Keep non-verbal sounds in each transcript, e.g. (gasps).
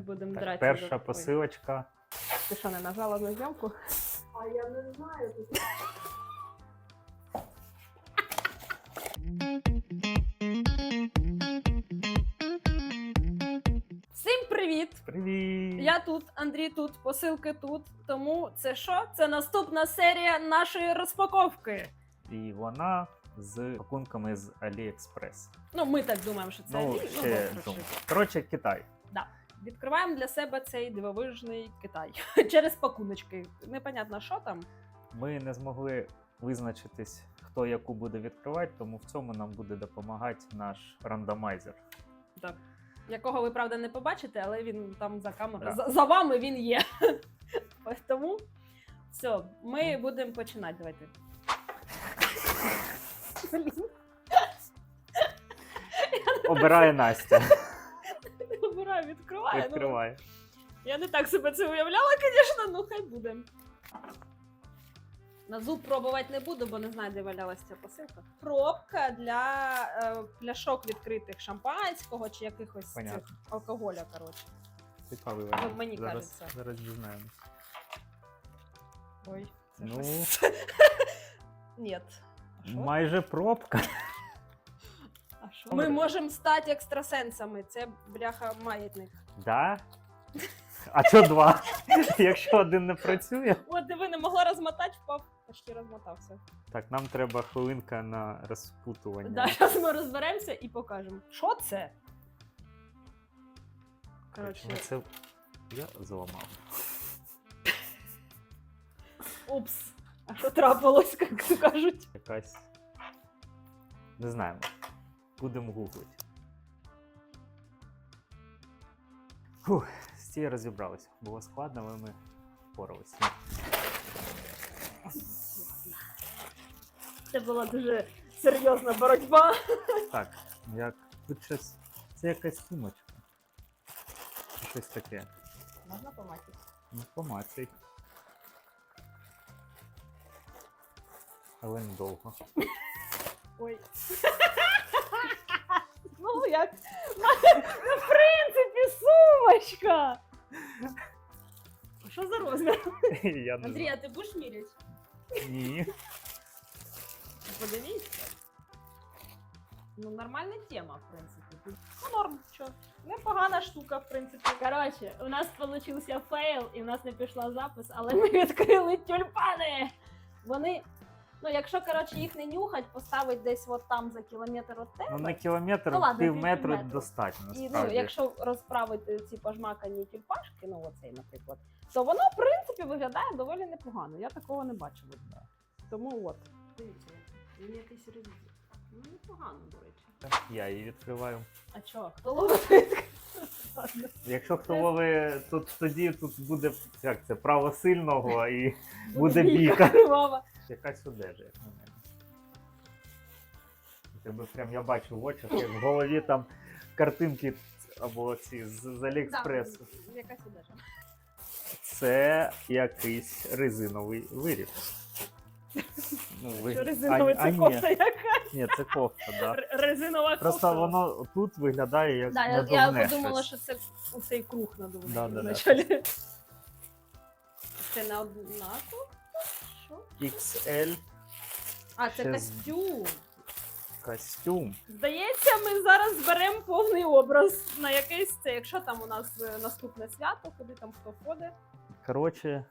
Будемо Так, драти. перша посилочка. Ти що, не нажала на зйомку? А я не знаю. Всім привіт! Привіт! Я тут, Андрій тут, посилки тут. Тому це що? Це наступна серія нашої розпаковки. І вона з пакунками з AliExpress. Ну, ми так думаємо, що це Ну, Алі, ще коротше. думаю. Коротше, Китай. Відкриваємо для себе цей дивовижний Китай (laughs) через пакуночки. Непонятно, що там. Ми не змогли визначитись, хто яку буде відкривати, тому в цьому нам буде допомагати наш рандомайзер. Так. Якого ви, правда, не побачите, але він там за камерою. За, за вами він є. (laughs) Тому все, ми будемо починати. Давайте. Обирає Настя. (laughs) не обираю, відкриваю. ну. Я не так себе це уявляла, звісно, ну хай буде. На зуб пробувати не буду, бо не знаю, де валялася ця посилка. Пробка для е, пляшок відкритих шампанського чи якихось Понятно. цих алкоголя, коротше. Цікавий Ну, варіант. мені зараз, кажеться. зараз дізнаємось. Ой, це Ну, щось. (laughs) Ні. Майже пробка. Ми можемо стати екстрасенсами. Це бляха маятник. Да? А що два? Якщо один не працює. От диви, не могла розмотати, впав, почти розмотався. Так, нам треба хвилинка на розпутування. Да, зараз ми розберемося і покажемо. Що це? Коротше, Коротше, це я зламав. упс. А що трапилось, як то кажуть? Якась. Не знаємо. Будемо гуглити. Фух, з цією розібралися. Було складно, але ми впоралися. Це була дуже серйозна боротьба. Так, як. Тут щось. Це якась сумочка. Щось таке. Можна помати? Ну, помацай. Але недовго. Ой. Ну, як? Ну, в принципі, сумочка. Що за розмір? Я не Андрій, а ти будеш міряти? знаю. Ні. Подивіться. Ну, нормальна тема, в принципі. Ну, норм, що. Непогана штука, в принципі. Коротше, у нас вийшов фейл, і в нас не пішла запис, але ми відкрили тюльпани. Вони. Ну, якщо коротше їх не нюхать, поставить десь от там за кілометр від тебе. Ну на кілометр Ну, ладно, пів метру достатньо. І ну, Насправді. якщо розправити ці пожмакані тюльпашки, ну оцей, наприклад, то воно, в принципі, виглядає доволі непогано. Я такого не бачила. Тому от. Дивіться, він якийсь резин. Ну, непогано, до речі. Я її відкриваю. А чого? Хто ловить? (laughs) Якщо хто ловить, то тоді тут буде як це право сильного і буде бійка. Кривава. Якась одежа, як на мене. Тебе прям я бачу в очах, як в голові там картинки або ці з, з Аліекспресу. Да, якась одежа. Це якийсь резиновий виріб. (laughs) Ну, ви- Що резиновий а, це а, ні, кофта яка? ні, це кофта, да. Резинова кофта. Просто воно тут виглядає як Да, я, надувне я подумала, щось. що це цей круг надувний. Да, да, да. вначалі. Це не однаково? Що? XL А, це Ще костюм. костюм. Здається, ми зараз зберемо повний образ на якийсь це. Якщо там у нас е, наступне свято, куди там хто ходить. Коротше,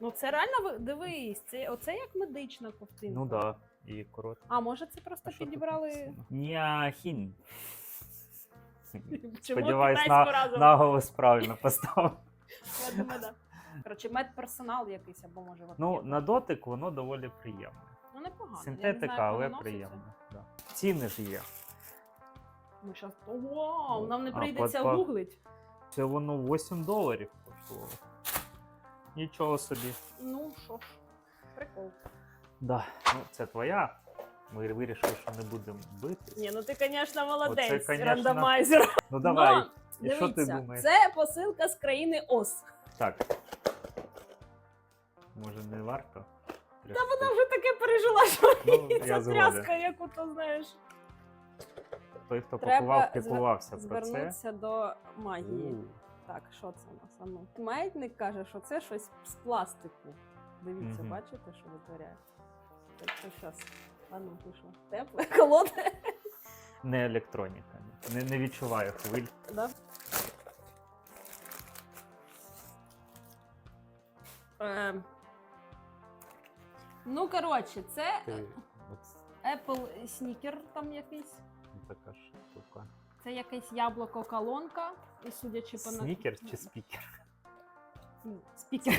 Ну це реально дивись, це оце як медична ковтинка. ну да. І коротко. А може це просто А підібрали (laughs) чому Сподіваюсь, на, наголос правильно поставив. Я думаю, да. Коротше, медперсонал якийсь або може Ну, на дотик воно доволі приємне. ну непогано. Синтетика, але. Да. Ціни ж є. Ми щас... Вау, нам не прийдеться гуглить. Це воно 8 доларів коштувало. Нічого собі. Ну що ж, прикол. Да. Ну, це твоя. Ми вирішили, що не будемо битись. Ні, ну ти, звісно, молодець, Оце, конечно, рандомайзер. Ну давай. Но, І що ти дивіться, думаєш? Це посилка з країни ОС. Так. Може не варто? Та вона вже таке пережила, що Ну, їй ця тряска, яку то знаєш. Той, хто Треба пакував, піклувався про це. Звернутися до магії. Так, що це у нас? Ну. Маятник каже, що це щось з пластику. Дивіться, Мгм. бачите, що витворяє? Так що зараз. А ну, пішло. Тепле, (laughs) холодне. Не електроніка. Не, не відчуваю хвиль. Да? Ем. Ну, коротше, це Ти, от Apple Sneaker там якийсь. така штука. Це якесь яблуко колонка. І судячи по Снікер чи спікер? Спікер.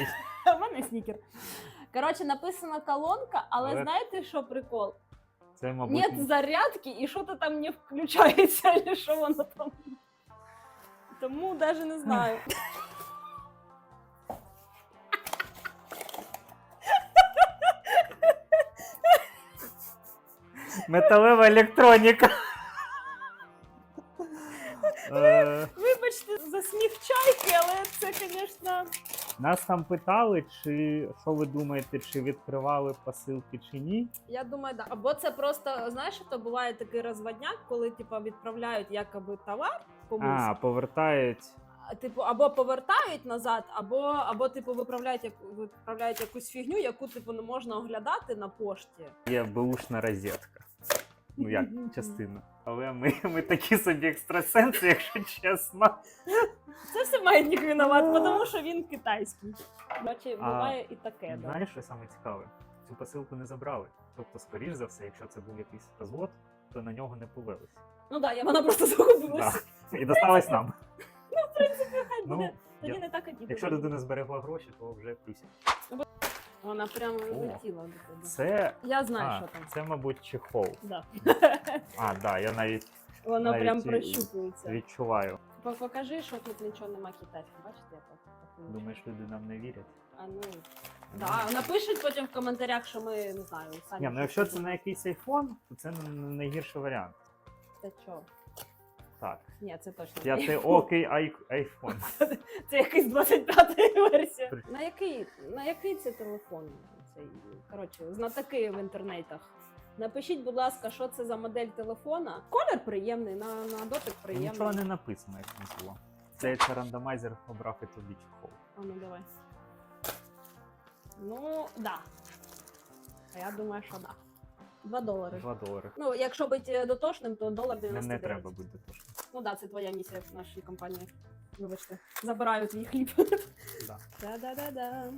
(laughs) У мене снікер. Коротше, написано колонка, але Але- знаєте, що прикол? Це, мабуть, Нет зарядки, і що то там не включається, (laughs) чи що воно там. Тому навіть не знаю. (laughs) металева електроніка. Нас там питали, чи що ви думаєте, чи відкривали посилки чи ні. Я думаю, да. Або це просто, знаєш, то буває такий розводняк, коли типу, відправляють якоби товар комусь. А, повертають. Типу, або повертають назад, або, або типу, виправляють, як, виправляють якусь фігню, яку типу не можна оглядати на пошті. Є беушна розетка. Ну як (laughs) частина. Але ми, ми такі собі екстрасенси, якщо чесно. Це все маятник винуват, тому що він китайський. Бачи, буває і таке, да. Знаєш, що саме цікаве? Цю посилку не забрали. Тобто, скоріш за все, якщо це був якийсь розвод, то на нього не повелися. Ну так, да, вона просто (laughs) загубилась. Да. І досталось нам. Хай Ну, буде. Тоді я- не так обідно. Якщо людина зберегла гроші, то вже плюсик. Вона прямо летіла до тебе. Це, Я знаю, а, що там. це, мабуть, чехол. Да. А, да, я навіть Вона Навіть прям і- прощупується. відчуваю. По- Покажи, що тут нічого нема китайського. Бачите, я так. так Думаєш, люди нам не вірять? А ну. Да, напишіть потім в коментарях, що ми не знаю, самі. Ні, ну якщо це на якийсь айфон, то це не найгірший варіант. Це що? Так. Ні, це точно. Я ти окей ай- айфон. (laughs) Це якийсь 25 версія. На який, на який це телефон? Цей, коротше, знатоки в інтернетах. Напишіть, будь ласка, що це за модель телефона. Колір приємний, на, на дотик приємний. Нічого не написано, як не було. Це це рандомайзер обрав і тобі чехол. А ну давай. Ну, да. А я думаю, що да. 2 долари. 2 долари. Ну, якщо бути дотошним, то долар Не, 99. не треба бути точно. Ну да, це твоя місія в нашій компанії. Вибачте. Забираю твій хліб. Да. Да-да-да-да.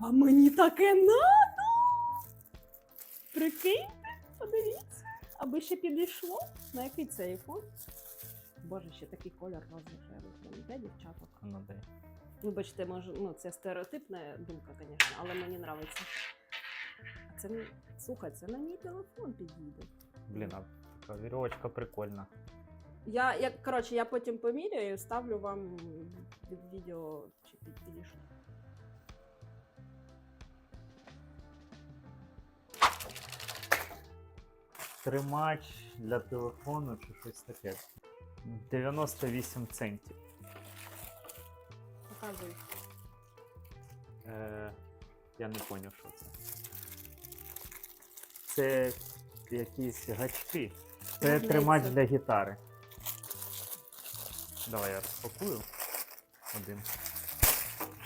А мені таке надо! Прикиньте, подивіться. Аби ще підійшло. На який це айфон? Боже, ще такий колір розрішає для дівчаток. Ну, дай. Вибачте, може, ну це стереотипна думка, звісно, але мені подобається. А це не- слухай, це на мій телефон підійде. Блін, а така вірьовочка прикольна. Я, я коротше, я потім поміряю і ставлю вам від відео чи під підійшло. Тримач для телефону чи щось таке. 98 центів. Показуй. Е, я не зрозумів, що це. Це якісь гачки. Це тримач для гітари. Давай я розпакую. Один.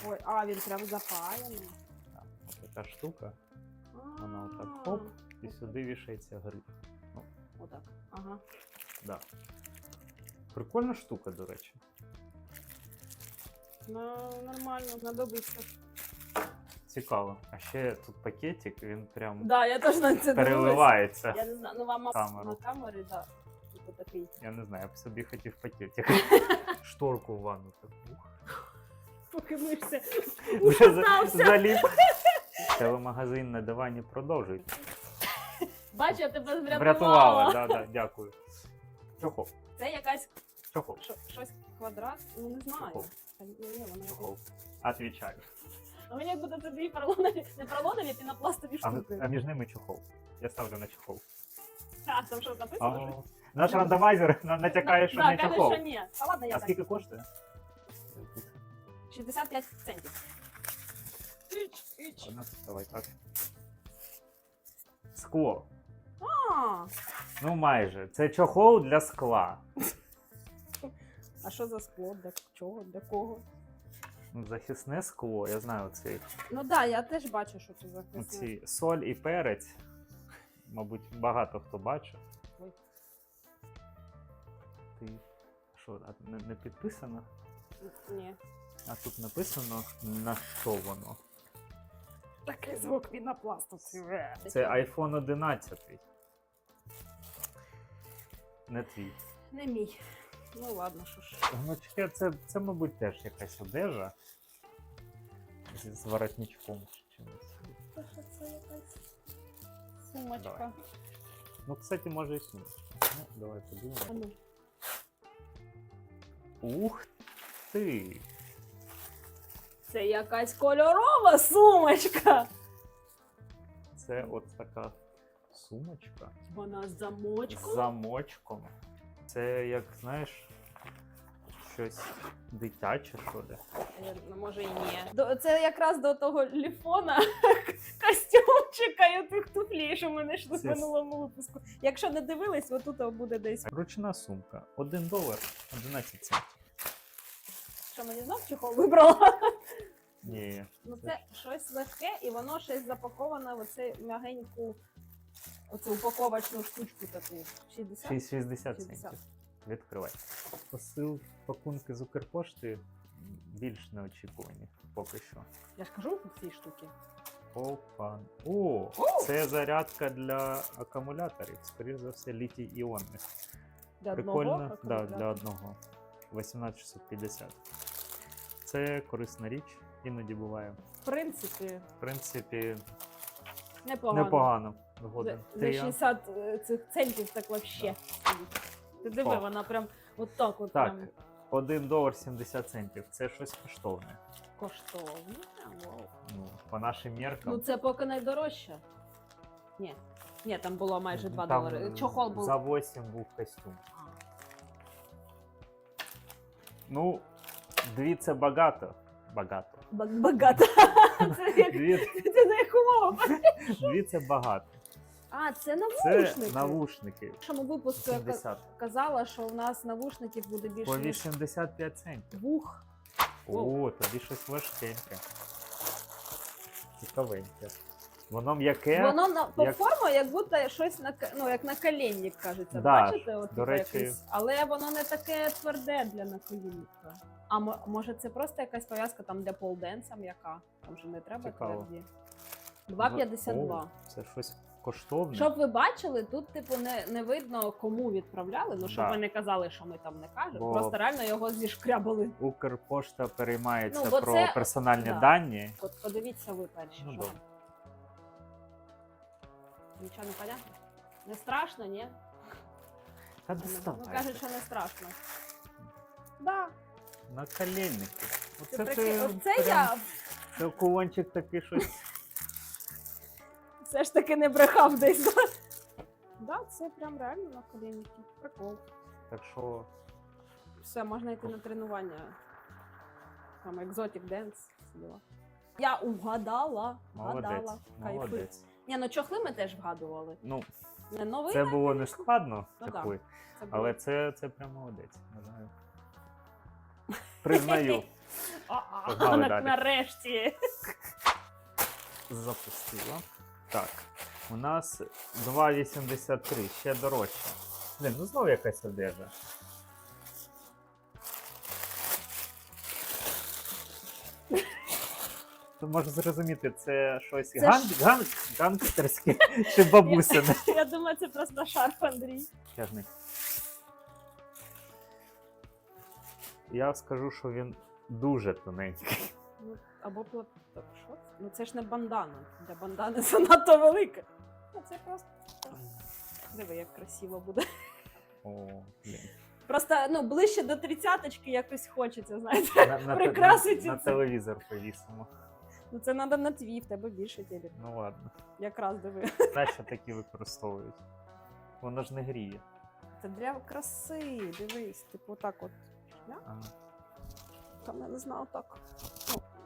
Ой, а він прям запаяний. Так, ось така штука. Вона отак хоп, і сюди вішається гриб. Отак. Ага. Да. Прикольна штука, до речі. Ну, нормально, знадобиться. Цікаво. А ще тут пакетик, він прям Да, я теж на це переливається. Я не знаю, ну вам Камеру. на камері, да. Типу такий. Я не знаю, я б собі хотів пакетик. (laughs) Шторку в ванну таку. Поки мишся. Вже за- Ужаснався. заліп. (laughs) Телемагазин на дивані продовжують. Бачу, я тебе Врятувала, врятувала. да, да, дякую. Чохол. Це якась Чохол. що- щось квадрат, ну не знаю. Чохол. Та ні, ні, воно Чохол. Отвічаю. А мені як будто це дві поролонові, не поролонові, пінопластові А, штуки. а між ними чохол. Я ставлю на чохол. А, там що написано? щось? Наш рандомайзер на- натякає, що не каже, чохол. що ні. А ладно, я А так. скільки коштує? 65 центів. Ладно, Давай так. Скло. А, Ну майже. Це чохол для скла. А що за скло? Для чого? Для кого? Ну, Захисне скло, я знаю оцей, Ну так, да, я теж бачу, що це за оці соль і перець. Мабуть, багато хто бачив. Ой. Ти що, а не, не підписано? Ні. А тут написано на що воно. Такий звук пінопласту. Це iPhone 11. Не твій. Не мій. Ну ладно, що ж. Гнучки це, це, мабуть, теж якась одежа. З, з воротничком чи чимось. Це це якась сумочка. Давай. Ну, кстати, може і сумочка. Ну, давай А подивимось. ну. Ух ти! Це якась кольорова сумочка. Це от така сумочка Вона з з замочком. замочком. Це як, знаєш, щось дитяче, що ли. Е, ну, Може і ні. До, це якраз до того ліфона (laughs) костюмчика і тих туфлі, що ми знайшли в Це- минулому випуску. Якщо не дивились, отут буде десь. Ручна сумка. 1 долар 11 центів. Що мені знов чехол вибрала? Ні. Ну це щось легке, і воно щось запаковане в оцю м'ягеньку, оцю упаковочну штучку таку. 60? 60 60. центів. Відкривай. Посил пакунки з Укрпошти більш неочікувані поки що. Я ж кажу ці штуки. Опа. О, О! це зарядка для акумуляторів. Скоріше за все, літій іонних. Для Прикольно, одного да, для одного. 18650. Це корисна річ, іноді буває. В принципі, В принципі, непогано. непогано. За, за 60 е, цих центів так вообще. Ти диви, О. вона прям от так от Так, прям 1 долар 70 центів. Це щось коштовне. коштовна. Вау. Ну, по нашим меркам. Ну це поки найдорожче. Ні. Ні, там було майже 2 Там долари. Чохол був. За 8 був костюм. Ну, дві це багато. Багато. Ба- Багато. (laughs) Це як Дві, це на яку мову? (laughs) дві це багато. А, це Це навушники. навушники. В нашому випуску я ка- 70. казала, що у нас навушників буде більше По ніж 85 центів. двох. О, тобі щось важкеньке. Цікавеньке. Воно м'яке. Воно на по як- форму, як будто щось на ка- ну, як наколінник, кажеться. Да, Бачите? От, до типу, речі- якесь- Але воно не таке тверде для наколінника. А мо- може це просто якась пов'язка там для полденса м'яка? Там же не треба Цікаво. тверді. 2,52. О, Це щось коштовне. Щоб ви бачили, тут типу не, не видно, кому відправляли. Ну щоб Да. ви не казали, що ми там не кажемо. Бо- Просто реально його зішкрябали. Укрпошта переймається Ну, про це- персональні да. дані. От подивіться ви перші. Ну, що Нічого не понятно? Не страшно, ні? Та Ну, кажуть, що не страшно. Да. На коленники. Це, Оце ти оце прям- я Це кулончик такий щось. Все ж таки не брехав десь. Да, да це прям реально на коленники. Прикол. Так що Все, можна йти на тренування. Там екзотик денс. діла. Я угадала. молодець. Вгадала. Кайфуй. Молодець. Ні, ну чохли ми теж вгадували. Ну, Не новий, це було не складно, Ну, да. це було. але це, це прям молодець. Не знаю. Признаю, (laughs) А-а, Погнали на- далі. нарешті. запустила. Так, у нас 2,83, ще дорожче. Блін, ну знову якась одежа. Ти можеш зрозуміти, це щось Це ган... ж- Ган... гангстерське (laughs) чи бабусине. Я думаю, це просто шарф Андрій. Тягни. Я скажу, що він дуже тоненький. Або плат... Що? це? Ну це ж не бандана. Для бандани (laughs) занадто велика. Ну це просто. Диви, як красиво буде. О, блін. Просто ну, ближче до тридцяточки якось хочеться, знаєте. На, на, на, на це. телевізор повісимо. Ну це треба на твій, в тебе більше телек. Ну ладно. Якраз диви. Наші такі використовують. Воно ж не гріє. Це для краси, дивись, типу так от. Я? А, Там я не знаю так.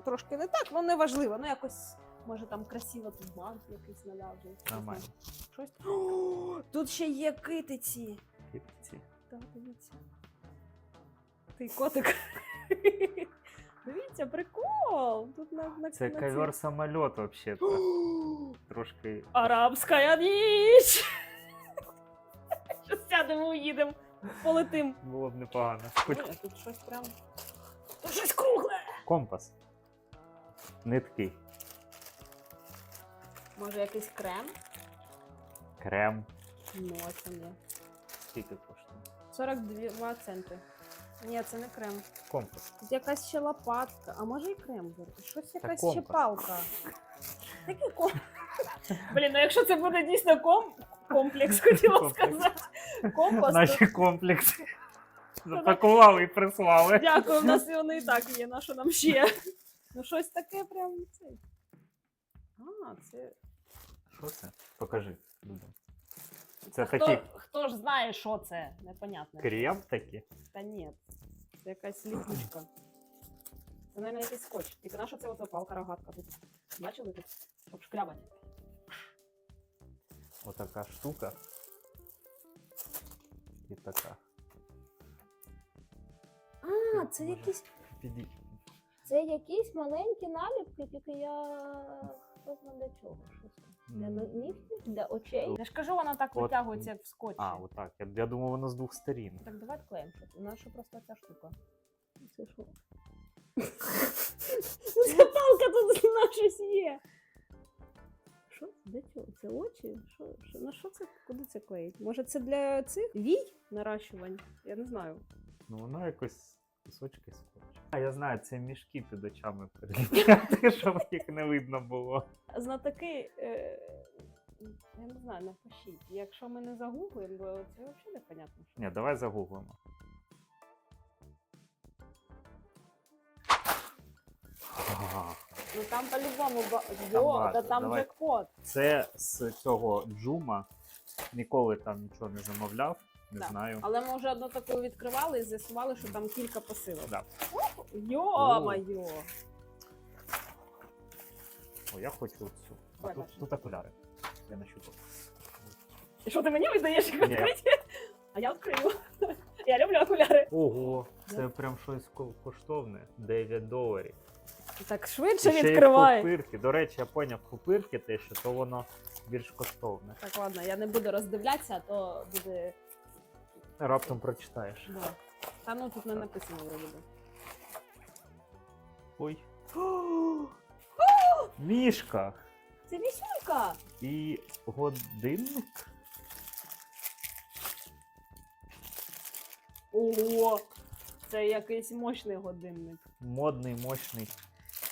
Трошки не так, ну не важливо. Ну якось, може там красиво тут банк якийсь наляжений. нормально. Щось. О, тут ще є китиці. Китиці. Так, дивіться. Ти котик. Дивіться, прикол. Тут на, на Це на ковер самоліт, взагалі. (gasps) Трошки. Арабська ніч. Щас сядемо, уїдемо, полетим. Було б непогано. Хоч Ой, а тут щось прям. Тут щось кругле. компас. Нитки. Може якийсь крем? Крем. Ну, а це не. Скільки коштує? 42 центи. Ні, це не крем. Компас. Тут якась ще лопатка, а може і крем буде. Щось якась ще компас. палка. Такий ком. (laughs) Блін, ну якщо це буде дійсно ком... комплекс, хотіла Комплекс. сказати. Компас. то- Наші комплекси. Запакували і прислали. Дякую, в нас вони і так є, на що нам ще. Ну щось таке прям цей. А, це. Що це? Покажи людям. Це хто, такі хто ж знає, що це? Непонятно. крем такі. Та ні, це якась ліпучка. Це, мабуть, якийсь скотч. Тільки наша це оця палка рогатка тут. Бачили тут? Щоб шкрябати. Отака штука. І така. А, це якісь, Піді... це якісь маленькі наліпки, тільки я хто знає для чого. Що це? Для нігтів? Для очей? Я ж кажу, вона так От, витягується як в скотчі. А, отак. Я, я думав, воно з двох сторін. Так давай клеїмо. У нас ще просто ця штука. Це що? (laughs) Ця палка тут на щось є. Що? Де цього? Це очі? Що? що? На що це? Куди це клеїть? Може це для цих вій наращувань? Я не знаю. Ну воно якось кусочки скотчу. А я знаю, це мішки під очами переліпляти, (laughs) щоб їх не видно було. Знатоки. Е... Я не знаю, напишіть. Якщо ми не загуглимо, бо це взагалі непонятно. що. Ні, давай загуглимо. А, Ну там по-любому ба- Йо, там давай. джекпот. Це з цього джума. Ніколи там нічого не замовляв, не Да. знаю. Але ми вже одну таку відкривали і з'ясували, що там кілька посилок. Да. Йо-моє! О, я хочу оцю. А тут, тут окуляри. Я нащупав. І що ти мені видаєш їх Ні. відкриті? А я відкрию. (laughs) Я люблю окуляри. Ого, це Да. прям щось ко- коштовне. 9 доларів. Так швидше І ще й відкривай. пупирки. До речі, я поняв пупирки те, що то воно більш коштовне. Так, ладно, я не буду роздивлятися, а то буде. Раптом прочитаєш. Да. Та ну тут не написано вроде би. Ой. (gasps) Мішка Це вісюлька! і годинник. Ого! Це якийсь мощний годинник. Модний, мощний,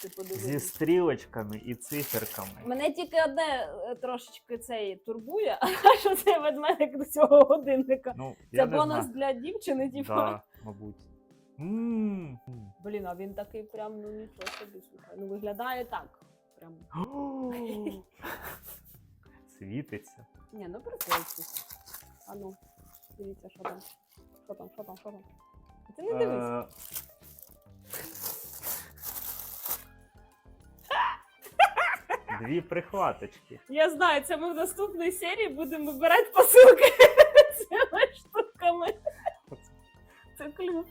Ти подивись. зі стрілочками і циферками. Мене тільки одне е, трошечки цей турбує, (laughs) а що це ведмедик до цього годинника? Ну, Це не бонус знаю. для дівчини, типу. Да, мабуть. М. Блін, а він такий прям, ну нічого собі слухай. Ну виглядає так. Прям. (gasps) Світиться. Ні, ну прикольці. А ну, дивіться, що там. Що там, що там, що там. Ти не дивись. Е, Дві прихваточки. Я знаю, це ми в наступній серії будемо вибирати посилки (laughs) цими штуками. Це клюв.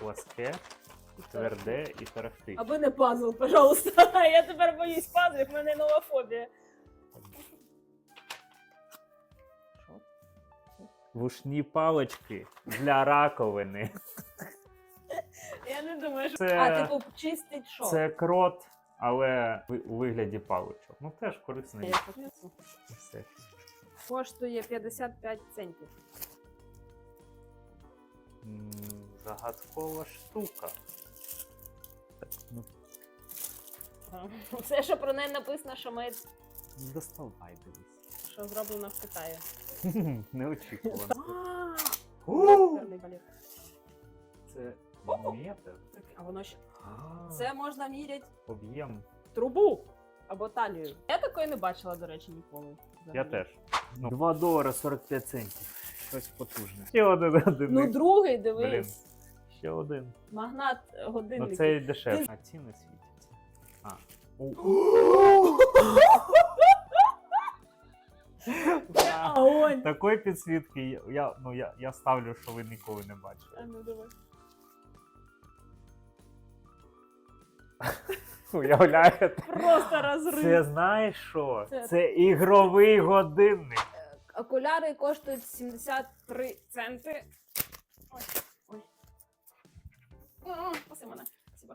Пласке, тверде і тарахтить. Аби не пазл, пожалуйста. (laughs) Я тепер боюсь пазлів, в мене нова фобія. Вушні палочки для раковини. Я не думаю, що. Це- А, типу, чистить що? Це крот, але у вигляді паличок. Ну теж корисний. Я. Все. Коштує 55 центів. М, Загадкова штука. Так, ну, Все, (laughs) що про неї написано, що ми доставай дивись. що зроблено в Китаї. (laughs) Неочікувано. А, У, Оперний балет. Це метр. А воно ще. А, Це можна міряти Об'єм. трубу або талію. Я такої не бачила, до речі, ніколи. Я взагалі. теж. Ну, 2 долара 45 центів. Щось потужне. Ще один годинник. Ну, другий, дивись. Ще один. Магнат годинник. Ну це і дешевше. А ціни світяться. А. У. (gasps) Такої підсвітки я- я, ну, я, я ставлю, що ви ніколи не А ну давай. (laughs) Уявляєте? Просто розрив. Це знаєш що? Це- Це ігровий годинник. Окуляри коштують 73 центи. Ой, ой. О, Спаси мене. Спасибо.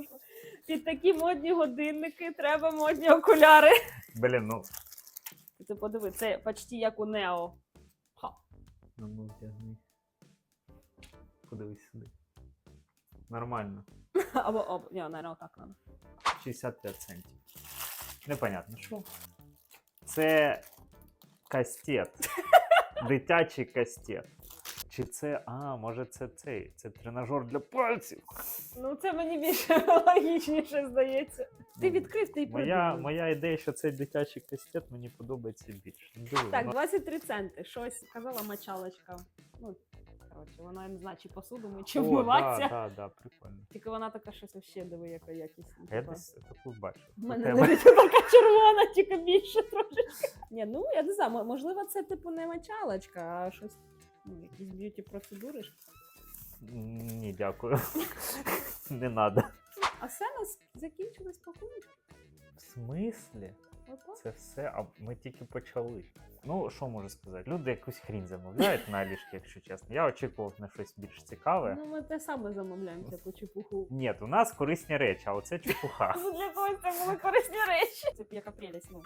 (laughs) Під такі модні годинники треба модні окуляри. Блін, ну. Ти подиви, це почти як у Нео. Ха. Ну, ну вдягни. Подивись сюди. Нормально. (laughs) Або, або, ні, наверное, отак надо. 65 центів. Непонятно, що. Це кастет. (laughs) Дитячий кастет. Чи це. А, може це цей. Це тренажер для пальців. Ну, це мені більше (laughs) логічніше здається. Ти Ну, відкрив, ти й Моя, придумав. моя ідея, що цей дитячий кастет мені подобається більше. Диви, Так, воно- 23 центи. Щось казала мочалочка. Ну, коротше, вона не знаю, чи посуду ми, чи вмиватися. Да, да, да, прикольно. Тільки вона така щось вообще диви, яка якісна. А Я десь таку бачив. У мене навіть (laughs) така червона, тільки більше трошечки. Ні, ну я не знаю, можливо, це типу не мочалочка, а щось. Ну, якісь б'юті процедури. Ні, дякую. (laughs) Не надо. А все нас закінчилась покупка. В смислі? Це все, а ми тільки почали. Ну, що можу сказати? Люди якусь хрінь замовляють на Алішки, якщо чесно. Я очікував на щось більш цікаве. Ну, ми те саме замовляємо, таку чепуху. Ні, у нас корисні речі, а оце чепуха. Ну, (laughs) для когось це були корисні речі. Це яка прелість, ну.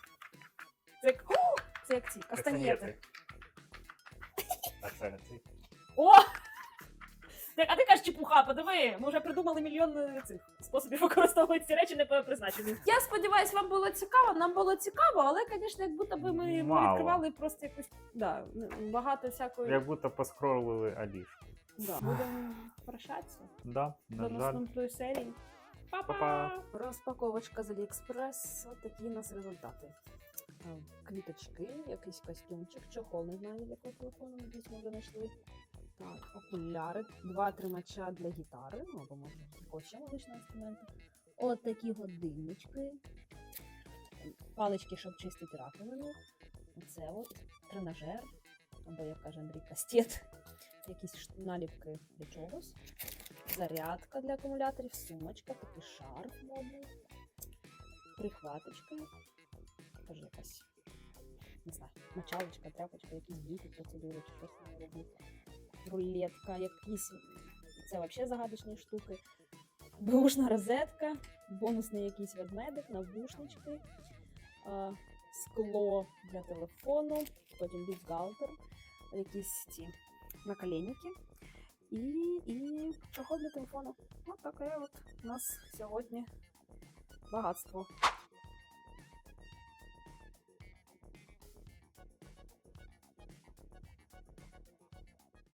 Це як, О! (gasps) це як ці кастаньєти. А це ці. О! Так, а ти кажеш чепуха, подиви, ми вже придумали мільйон е, цих способів використовувати ці речі не по призначенню. Я сподіваюся, вам було цікаво. Нам було цікаво, але, звісно, як будто би ми, Мало. відкривали просто якусь да, багато всякої. Як будто поскролили Алішку. Да. Будемо прощатися Да, до на жаль. наступної серії. Па-па! Па-па. Розпаковочка з Аліекспрес. Ось такі у нас результати. Квіточки, якийсь костюмчик, чохол, не знаю, якого телефону, десь ми вже знайшли. Так, окуляри, два тримача для гітари, ну або якогось ще музичного інструменту. От такі годиннички. Палички, щоб чистити раковину. Оце от тренажер, або як каже Андрій, кастет. Якісь наліпки для чогось. Зарядка для акумуляторів, сумочка, такий шарф модний, прихваточка. Теж якась, не знаю, мочалочка, тряпочка, якісь б'юті процедури чи щось там робити. Рулетка, якісь. Це взагалі загадочні штуки. Бушна розетка, бонусний якийсь ведмедик, навушнички, скло для телефону, потім бюстгальтер, якісь ці наколенники і, і чохол для телефону. Ось таке от у нас сьогодні багатство.